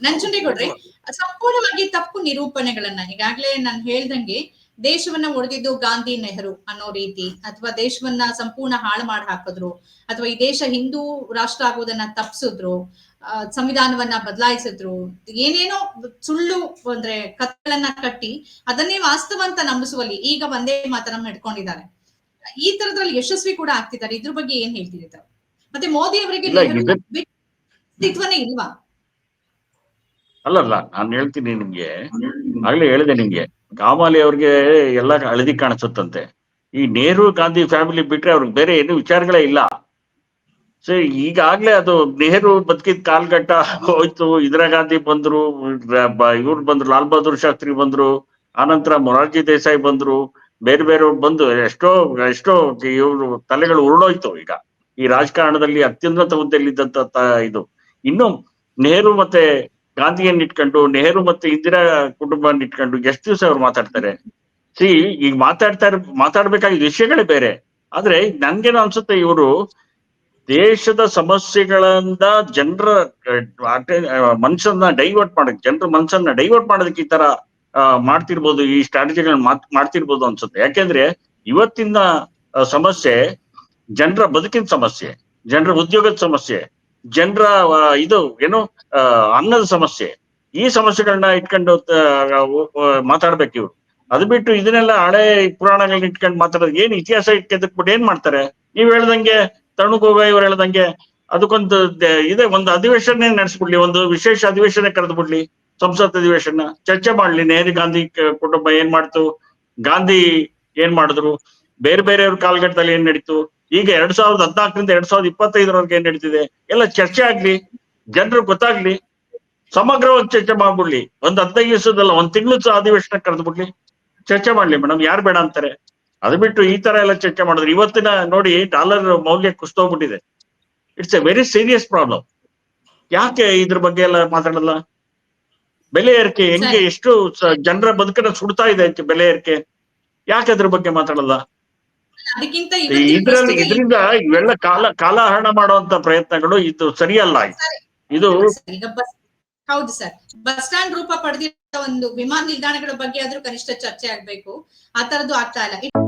ನಂಜುಂಡೇಗೌಡ್ರೆ ಸಂಪೂರ್ಣವಾಗಿ ತಪ್ಪು ನಿರೂಪಣೆಗಳನ್ನ ಈಗಾಗ್ಲೇ ನಾನು ಹೇಳ್ದಂಗೆ ದೇಶವನ್ನ ಒಡೆದಿದ್ದು ಗಾಂಧಿ ನೆಹರು ಅನ್ನೋ ರೀತಿ ಅಥವಾ ದೇಶವನ್ನ ಸಂಪೂರ್ಣ ಹಾಳು ಮಾಡಿ ಹಾಕಿದ್ರು ಅಥವಾ ಈ ದೇಶ ಹಿಂದೂ ರಾಷ್ಟ್ರ ಆಗೋದನ್ನ ತಪ್ಪಿಸಿದ್ರು ಸಂವಿಧಾನವನ್ನ ಬದಲಾಯಿಸಿದ್ರು ಏನೇನೋ ಸುಳ್ಳು ಅಂದ್ರೆ ಕತ್ತಲನ್ನ ಕಟ್ಟಿ ಅದನ್ನೇ ವಾಸ್ತವ ಅಂತ ನಂಬಿಸುವಲ್ಲಿ ಈಗ ಒಂದೇ ಮಾತನ್ನ ಹಿಡ್ಕೊಂಡಿದ್ದಾರೆ. ಈ ತರದ್ರಲ್ಲಿ ಯಶಸ್ವಿ ಕೂಡ ಆಗ್ತಿದ್ದಾರೆ. ಇದ್ರ ಬಗ್ಗೆ ಏನ್ ಹೇಳ್ತಿದ್ದಾರೆ ಮತ್ತೆ ಮೋದಿ ಅವರಿಗೆ ಅಸ್ತಿತ್ವನೇ ಇಲ್ವಾ? ಅಲ್ಲಲ್ಲ ನಾನು ಹೇಳ್ತೀನಿ ನಿಮ್ಗೆ. ಆಗ್ಲೇ ಹೇಳಿದೆ ನಿಮ್ಗೆ. ಕಾಮಾಲಿ ಅವ್ರಿಗೆ ಎಲ್ಲ ಹಳದಿ ಕಾಣಿಸುತ್ತಂತೆ. ಈ ನೆಹರು ಗಾಂಧಿ ಫ್ಯಾಮಿಲಿ ಬಿಟ್ರೆ ಅವ್ರಿಗೆ ಬೇರೆ ಏನು ವಿಚಾರಗಳೇ ಇಲ್ಲ. ಸೊ ಈಗಾಗ್ಲೇ ಅದು ನೆಹರು ಬದುಕಿದ ಕಾಲ್ಘಟ್ಟ ಹೋಯ್ತು ಇಂದಿರಾ ಗಾಂಧಿ ಬಂದ್ರು ಇವ್ರು ಬಂದ್ರು ಲಾಲ್ ಬಹದ್ದೂರ್ ಶಾಸ್ತ್ರಿ ಬಂದ್ರು ಆನಂತರ ಮೊರಾರ್ಜಿ ದೇಸಾಯಿ ಬಂದ್ರು ಬೇರೆ ಬೇರೆಯವ್ರು ಬಂದು ಎಷ್ಟೋ ಎಷ್ಟೋ ಇವ್ರು ತಲೆಗಳು ಉರುಳೋಯ್ತು ಈಗ. ಈ ರಾಜಕಾರಣದಲ್ಲಿ ಅತ್ಯುನ್ನತ ಹುದ್ದೆಯಲ್ಲಿದ್ದಂತ ಇದು. ಇನ್ನು ನೆಹರು ಮತ್ತೆ ಗಾಂಧಿಯನ್ನ ಇಟ್ಕೊಂಡು, ನೆಹರು ಮತ್ತೆ ಇಂದಿರಾ ಕುಟುಂಬನ ಇಟ್ಕೊಂಡು ಎಷ್ಟು ದಿವಸ ಅವ್ರು ಮಾತಾಡ್ತಾರೆ? ಸಿ, ಈಗ ಮಾತಾಡ್ತಾ ಇರ್ ಮಾತಾಡ್ಬೇಕಾಗಿದ್ದ ವಿಷಯಗಳೇ ಬೇರೆ. ಆದ್ರೆ ನನ್ಗೇನು ಅನ್ಸುತ್ತೆ, ಇವರು ದೇಶದ ಸಮಸ್ಯೆಗಳಿಂದ ಜನರ ಮನ್ಸನ್ನ ಡೈವರ್ಟ್ ಮಾಡಕ್, ಜನರ ಮನ್ಸನ್ನ ಡೈವರ್ಟ್ ಮಾಡೋದಕ್ಕೆ ಈ ತರ ಮಾಡ್ತಿರ್ಬೋದು, ಈ ಸ್ಟ್ರಾಟಜಿಗಳನ್ನ ಮಾತ್, ಮಾಡ್ತಿರ್ಬೋದು ಅನ್ಸುತ್ತೆ. ಯಾಕೆಂದ್ರೆ ಇವತ್ತಿನ ಸಮಸ್ಯೆ ಜನರ ಬದುಕಿನ ಸಮಸ್ಯೆ, ಜನರ ಉದ್ಯೋಗದ ಸಮಸ್ಯೆ ಜನರ ಇದು ಏನು ಅನ್ನದ ಸಮಸ್ಯೆ. ಈ ಸಮಸ್ಯೆಗಳನ್ನ ಇಟ್ಕೊಂಡು ಮಾತಾಡ್ಬೇಕು ಇವ್ರು. ಅದು ಬಿಟ್ಟು ಇದನ್ನೆಲ್ಲ ಹಳೆ ಪುರಾಣಗಳನ್ನ ಇಟ್ಕೊಂಡು ಮಾತಾಡೋದು ಏನ್ ಇತಿಹಾಸ ಇಟ್ಕೊಂಡ್ಬಿಟ್ಟು ಏನ್ ಮಾಡ್ತಾರೆ? ನೀವ್ ಹೇಳ್ದಂಗೆ ತಣುಗೋಗ ಇವ್ರು ಹೇಳ್ದಂಗೆ ಅದಕ್ಕೊಂದು ಇದೆ, ಒಂದು ಅಧಿವೇಶನ ನಡೆಸ್ಬಿಡ್ಲಿ ಒಂದು ವಿಶೇಷ ಅಧಿವೇಶನ ಕರೆದು ಬಿಡ್ಲಿ ಸಂಸತ್ ಅಧಿವೇಶನ. ಚರ್ಚೆ ಮಾಡ್ಲಿ, ನೆಹರು ಗಾಂಧಿ ಕುಟುಂಬ ಏನ್ ಮಾಡ್ತು, ಗಾಂಧಿ ಏನ್ ಮಾಡಿದ್ರು, ಬೇರೆ ಬೇರೆಯವ್ರ ಕಾಲಘಟ್ಟದಲ್ಲಿ ಏನ್ ನಡೀತು ಈಗ ಎರಡ್ ಸಾವಿರದ ಹದ್ನಾಲ್ಕರಿಂದ ಎರಡ್ ಸಾವಿರದ ಇಪ್ಪತ್ತೈದರವರೆಗೆ ಏನ್ ನಡೀತಿದೆ? ಎಲ್ಲ ಚರ್ಚೆ ಆಗ್ಲಿ ಜನರು ಗೊತ್ತಾಗ್ಲಿ ಸಮಗ್ರವಾಗಿ ಚರ್ಚೆ ಮಾಡ್ಬಿಡ್ಲಿ. ಒಂದ್ ಹದಿನೈದು ದಿವಸದಲ್ಲ ಒಂದ್ ತಿಂಗಳು ಅಧಿವೇಶನ ಕರೆದು ಬಿಡ್ಲಿ ಚರ್ಚೆ ಮಾಡ್ಲಿ ಮೇಡಮ್ ಯಾರು ಬೇಡ ಅಂತಾರೆ? ಅದು ಬಿಟ್ಟು ಈ ತರ ಎಲ್ಲ ಚರ್ಚೆ ಮಾಡಿದ್ರೆ ಇವತ್ತಿನ ನೋಡಿ ಡಾಲರ್ ಮೌಲ್ಯ ಕುಸ್ತೋಗ್ಬಿಟ್ಟಿದೆ it's a very serious problem ಯಾಕೆ ಇದ್ರ ಬಗ್ಗೆ ಎಲ್ಲ ಮಾತಾಡಲ್ಲ? ಬೆಲೆ ಏರಿಕೆ ಹೆಂಗೆ ಎಷ್ಟು ಜನರ ಬದುಕನ್ನ ಸುಡ್ತಾ ಇದೆ ಬೆಲೆ ಏರಿಕೆ? ಯಾಕೆ ಅದ್ರ ಬಗ್ಗೆ ಮಾತಾಡಲ್ಲ? ಅದಕ್ಕಿಂತ ಇದ್ರಲ್ಲಿ ಇದರಿಂದ ಇವೆಲ್ಲ ಕಾಲ ಕಾಲಹರಣ ಮಾಡುವಂತ ಪ್ರಯತ್ನಗಳು ಇದು ಸರಿಯಲ್ಲ. ಇದು ಹೌದು ಸರ್. ಬಸ್ ಸ್ಟ್ಯಾಂಡ್ ರೂಪ ಪಡೆದಿರುವ ಒಂದು ವಿಮಾನ ನಿಲ್ದಾಣಗಳ ಬಗ್ಗೆ ಆದ್ರೂ ಕನಿಷ್ಠ ಚರ್ಚೆ ಆಗ್ಬೇಕು. ಆ ತರದ್ದು ಆಗ್ತಾ ಇಲ್ಲ.